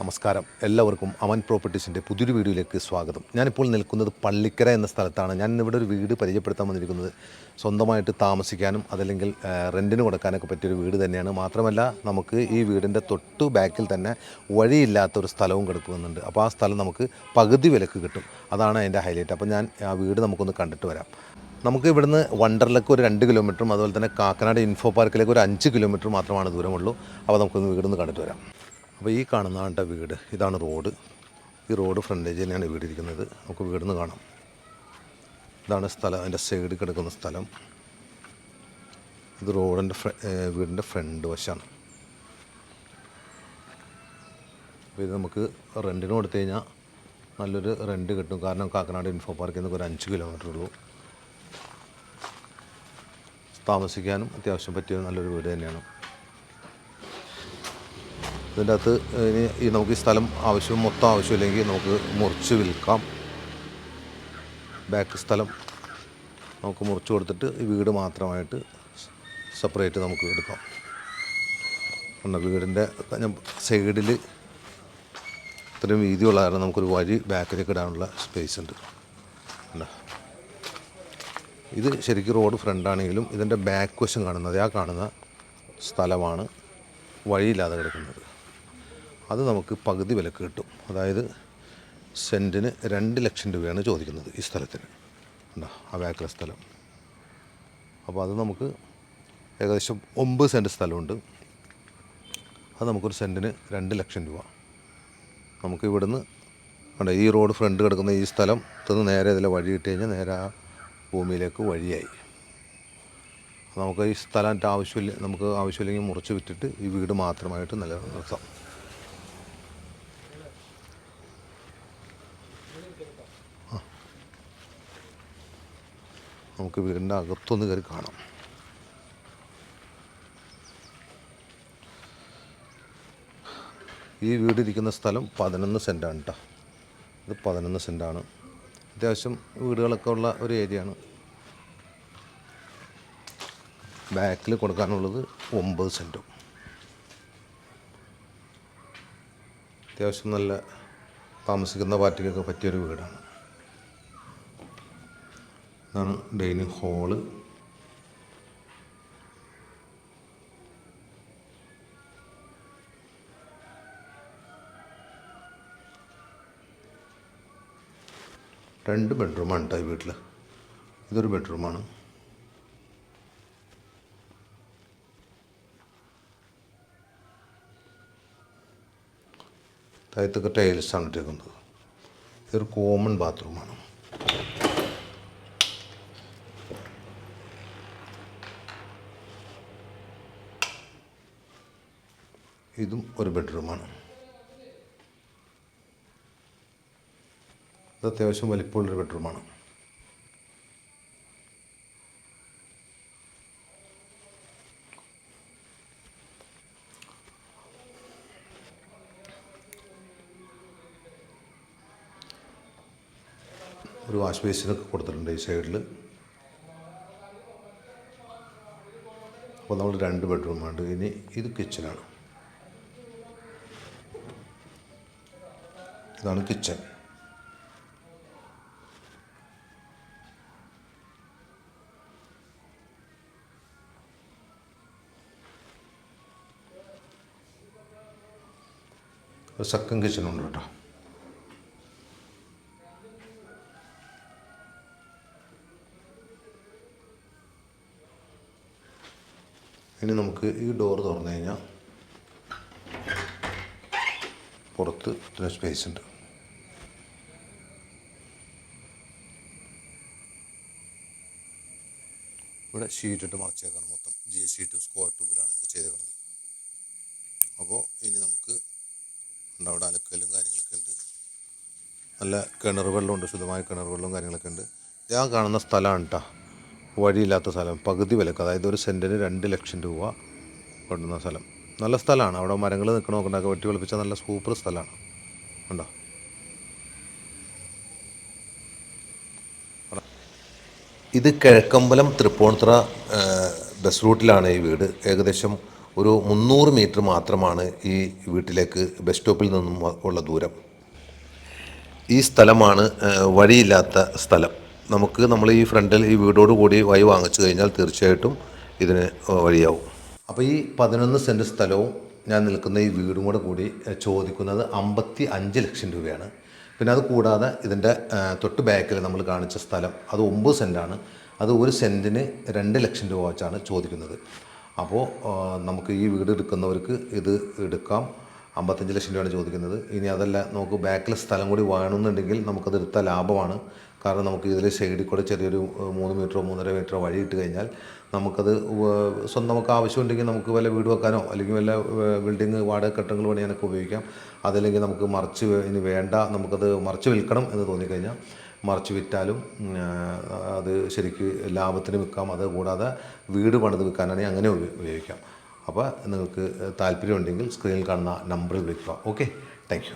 നമസ്കാരം. എല്ലാവർക്കും അമൻ പ്രോപ്പർട്ടീസിന്റെ പുതിയൊരു വീഡിയോയിലേക്ക് സ്വാഗതം. ഞാനിപ്പോൾ നിൽക്കുന്നത് പള്ളിക്കര എന്ന സ്ഥലത്താണ്. ഞാൻ ഇവിടെ ഒരു വീട് പരിചയപ്പെടുത്താൻ വന്നിരിക്കുന്നത് സ്വന്തമായിട്ട് താമസിക്കാനും അതല്ലെങ്കിൽ റെന്റിന് കൊടുക്കാനൊക്കെ പറ്റിയൊരു വീട് തന്നെയാണ്. മാത്രമല്ല നമുക്ക് ഈ വീടിന്റെ തൊട്ട് ബാക്കിൽ തന്നെ വഴിയില്ലാത്ത ഒരു സ്ഥലവും കിടക്കുന്നുണ്ട്. അപ്പോൾ ആ സ്ഥലം നമുക്ക് പകുതി വിലക്ക് കിട്ടും. അതാണ് അതിന്റെ ഹൈലൈറ്റ്. അപ്പോൾ ഞാൻ ആ വീട് നമുക്കൊന്ന് കണ്ടിട്ട് വരാം. നമുക്ക് ഇവിടുന്ന് വണ്ടറിലേക്ക് ഒരു രണ്ട് കിലോമീറ്ററും അതുപോലെ തന്നെ കാക്കനാട് ഇൻഫോ പാർക്കിലേക്ക് ഒരു അഞ്ച് കിലോമീറ്റർ മാത്രമാണ് ദൂരമുള്ളൂ. അപ്പോൾ നമുക്കൊന്ന് വീടൊന്ന് കണ്ടിട്ട് വരാം. അപ്പോൾ ഈ കാണുന്ന വീട്. ഇതാണ് റോഡ്. ഈ റോഡ് ഫ്രണ്ടേജ് തന്നെയാണ് വീട് ഇരിക്കുന്നത് നമുക്ക് വീടിന്ന് കാണാം. ഇതാണ് സ്ഥലം. അതിന്റെ സൈഡ് കിടക്കുന്ന സ്ഥലം. ഇത് റോഡിന്റെ വീടിന്റെ ഫ്രണ്ട് വശമാണ് അപ്പോൾ ഇത് നമുക്ക് റെന്റിന് കൊടുത്തു കഴിഞ്ഞാൽ നല്ലൊരു റെന്റ് കിട്ടും. കാരണം കാക്കനാട് ഇൻഫോ പാർക്കിൽ നിന്ന് ഒരു അഞ്ച് കിലോമീറ്റർ ഉള്ളൂ. താമസിക്കാനും അത്യാവശ്യം പറ്റിയ നല്ലൊരു വീട് തന്നെയാണ്. ഇതിന്റെ അകത്ത് ഇനി ഈ നമുക്ക് ഈ സ്ഥലം ആവശ്യം മൊത്തം ആവശ്യമില്ലെങ്കിൽ നമുക്ക് മുറിച്ച് വിൽക്കാം. ബാക്ക് സ്ഥലം നമുക്ക് മുറിച്ച് കൊടുത്തിട്ട് വീട് മാത്രമായിട്ട് സെപ്പറേറ്റ് നമുക്ക് എടുക്കാം. ഉണ്ട് വീടിന്റെ സൈഡിൽ ഇത്രയും വീതിയുള്ള കാരണം നമുക്കൊരു വഴി ബാക്കിലേക്ക് ഇടാനുള്ള സ്പേസ് ഉണ്ടോ. ഇത് ശരിക്കും റോഡ് ഫ്രണ്ടാണെങ്കിലും ഇതിന്റെ ബാക്ക് വശം കാണുന്നത് ആ കാണുന്ന സ്ഥലമാണ് വഴിയില്ലാതെ കിടക്കുന്നത്. അത് നമുക്ക് പകുതി വിലക്ക് കിട്ടും. അതായത് സെന്റിന് രണ്ട് ലക്ഷം രൂപയാണ് ചോദിക്കുന്നത് ഈ സ്ഥലത്തിന്. ഉണ്ടോ ആ ബാക്കിലെ സ്ഥലം. അപ്പോൾ അത് നമുക്ക് ഏകദേശം ഒമ്പത് സെന്റ് സ്ഥലമുണ്ട്. അത് നമുക്കൊരു സെന്റിന് രണ്ട് ലക്ഷം രൂപ. നമുക്ക് ഇവിടുന്ന് ഉണ്ട് ഈ റോഡ് ഫ്രണ്ട് കിടക്കുന്ന ഈ സ്ഥലം തന്നെ നേരെ ഇതിലെ വഴി കിട്ടി കഴിഞ്ഞാൽ നേരെ ആ ഭൂമിയിലേക്ക് വഴിയായി. നമുക്ക് ഈ സ്ഥലം ആവശ്യമില്ല നമുക്ക് ആവശ്യമില്ലെങ്കിൽ മുറിച്ച് വിറ്റിട്ട് ഈ വീട് മാത്രമായിട്ട് നിലനിർത്താം. നമുക്ക് വീടിന്റെ അകത്തൊന്ന് കയറി കാണാം. ഈ വീടിരിക്കുന്ന സ്ഥലം പതിനൊന്ന് സെന്റാണ് കേട്ടോ ഇത് പതിനൊന്ന് സെന്റാണ്. അത്യാവശ്യം വീടുകളൊക്കെ ഉള്ള ഒരു ഏരിയയാണ്. ബാക്കിൽ കൊടുക്കാനുള്ളത് ഒമ്പത് സെന്റും. അത്യാവശ്യം നല്ല താമസിക്കുന്ന പാർട്ടിക്കൊക്കെ പറ്റിയൊരു വീടാണ്. ഇതാണ് ഡൈനിങ് ഹോൾ. രണ്ട് ബെഡ്റൂമാണ് കേട്ടോ ഈ വീട്ടിൽ ഇതൊരു ബെഡ്റൂമാണ്. താഴത്തൊക്കെ ടൈൽസാണ് ഇട്ടേക്കുന്നത്. ഇതൊരു കോമൺ ബാത്റൂമാണ്. ഇതും ഒരു ബെഡ്റൂമാണ്. ഇത് അത്യാവശ്യം വലിപ്പമുള്ളൊരു ബെഡ്റൂമാണ്. ഒരു വാഷ് ബേസിനൊക്കെ കൊടുത്തിട്ടുണ്ട് ഈ സൈഡിൽ അപ്പോൾ നമ്മൾ രണ്ട് ബെഡ്റൂമാണ്. ഇനി ഇത് കിച്ചനാണ് ഇതാണ് കിച്ചൺ. കിച്ചൺ ഉണ്ട് കേട്ടോ. ഇനി നമുക്ക് ഈ ഡോർ തുറന്നു കഴിഞ്ഞാൽ പുറത്ത് സ്പേസ് ഉണ്ട്. ഇവിടെ ഷീറ്റ് ഇട്ട് മറച്ചേക്കാണ് മൊത്തം. ജി ഷീറ്റും സ്ക്വയർ ട്യൂബിലാണ് ഇതൊക്കെ ചെയ്തേക്കുന്നത് അപ്പോൾ ഇനി നമുക്ക് അവിടെ അലക്കലും കാര്യങ്ങളൊക്കെ ഉണ്ട്. നല്ല കിണർ വെള്ളമുണ്ട് ശുദ്ധമായ കിണർ വെള്ളവും കാര്യങ്ങളൊക്കെ ഉണ്ട്. ഞാൻ കാണുന്ന സ്ഥലമാണ് കേട്ടോ വഴിയില്ലാത്ത സ്ഥലം പകുതി വിലക്ക്. അതായത് ഒരു സെന്റിന് രണ്ട് ലക്ഷം രൂപ കൊണ്ടുവന്ന സ്ഥലം. നല്ല സ്ഥലമാണ്. അവിടെ മരങ്ങൾ നിൽക്കണമൊക്കെ ഉണ്ടാക്കി വെട്ടി വെളുപ്പിച്ച നല്ല സൂപ്പർ സ്ഥലമാണ്. ഉണ്ടോ ഇത് കിഴക്കമ്പലം തൃപ്പൂണിത്തുറ ബസ് റൂട്ടിലാണ് ഈ വീട്. ഏകദേശം ഒരു മുന്നൂറ് മീറ്റർ മാത്രമാണ് ഈ വീട്ടിലേക്ക് ബസ് സ്റ്റോപ്പിൽ നിന്നും ഉള്ള ദൂരം. ഈ സ്ഥലമാണ് വഴിയില്ലാത്ത സ്ഥലം. നമുക്ക് നമ്മൾ ഈ ഫ്രണ്ടിൽ ഈ വീടോട് കൂടി വഴി വാങ്ങിച്ചു കഴിഞ്ഞാൽ തീർച്ചയായിട്ടും ഇതിന് വഴിയാവും. അപ്പോൾ ഈ പതിനൊന്ന് സെന്റ് സ്ഥലവും ഞാൻ നിൽക്കുന്ന ഈ വീടും കൂടെ കൂടി ചോദിക്കുന്നത് അമ്പത്തി അഞ്ച് ലക്ഷം രൂപയാണ്. പിന്നെ അത് കൂടാതെ ഇതിന്റെ തൊട്ട് ബാക്കിൽ നമ്മൾ കാണിച്ച സ്ഥലം അത് ഒമ്പത് സെന്റാണ് അത് ഒരു സെന്റിന് രണ്ട് ലക്ഷം രൂപ വെച്ചാണ് ചോദിക്കുന്നത്. അപ്പോൾ നമുക്ക് ഈ വീട് എടുക്കുന്നവർക്ക് ഇത് എടുക്കാം. അമ്പത്തഞ്ച് ലക്ഷം രൂപയാണ് ചോദിക്കുന്നത്. ഇനി അതല്ല നമുക്ക് ബാക്കിലെ സ്ഥലം കൂടി വേണമെന്നുണ്ടെങ്കിൽ നമുക്കത് എടുത്താൽ ലാഭമാണ്. കാരണം നമുക്ക് ഇതിൽ സൈഡിൽ കൂടെ ചെറിയൊരു മൂന്ന് മീറ്ററോ മൂന്നര മീറ്ററോ വഴി ഇട്ട് കഴിഞ്ഞാൽ നമുക്കത് സ്വന്തം നമുക്ക് ആവശ്യമുണ്ടെങ്കിൽ നമുക്ക് വല്ല വീട് വെക്കാനോ അല്ലെങ്കിൽ വല്ല ബിൽഡിങ് വാടക കെട്ടങ്ങൾ പണിയാനൊക്കെ ഉപയോഗിക്കാം. അതല്ലെങ്കിൽ നമുക്ക് മറിച്ച് ഇനി വേണ്ട നമുക്കത് മറിച്ച് വിൽക്കണം എന്ന് തോന്നിക്കഴിഞ്ഞാൽ മറിച്ച് വിറ്റാലും അത് ശരിക്ക് ലാഭത്തിന് വിൽക്കാം. അത് കൂടാതെ വീട് പണിത് വിൽക്കാനാണെങ്കിൽ അങ്ങനെ ഉപയോഗിക്കാം. അപ്പോൾ നിങ്ങൾക്ക് താല്പര്യമുണ്ടെങ്കിൽ സ്ക്രീനിൽ കാണുന്ന നമ്പറിൽ വിളിക്കുക. ഓക്കെ? താങ്ക്